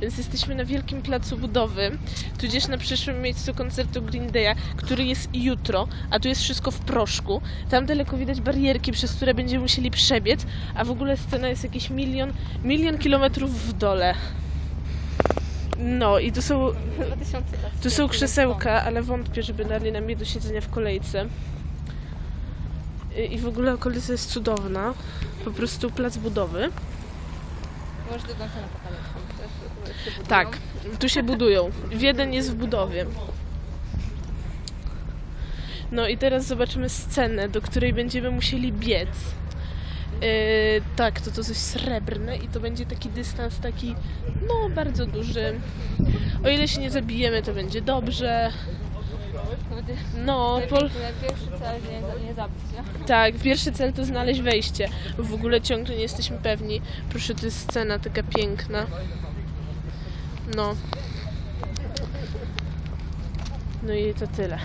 Więc jesteśmy na wielkim placu budowy, tudzież na przyszłym miejscu koncertu Green Day'a, który jest jutro, a tu jest wszystko w proszku. Tam daleko widać barierki, przez które będziemy musieli przebiec, a w ogóle scena jest jakiś milion, milion kilometrów w dole. No i tu są, 2000 lat. tu są krzesełka, ale wątpię, żeby dali nam je do siedzenia w kolejce. I w ogóle okolica jest cudowna. Po prostu plac budowy. Końca na pokażę. Tak, tu się budują. Wiedeń jest w budowie. No i teraz zobaczymy scenę, do której będziemy musieli biec. Yy, tak, to to coś srebrne i to będzie taki dystans taki, no bardzo duży. O ile się nie zabijemy, to będzie dobrze. No, pol... Pierwszy cel nie, nie zabić, nie? tak, pierwszy cel to znaleźć wejście. W ogóle ciągle nie jesteśmy pewni. Proszę, to jest scena taka piękna. No. No i to tyle.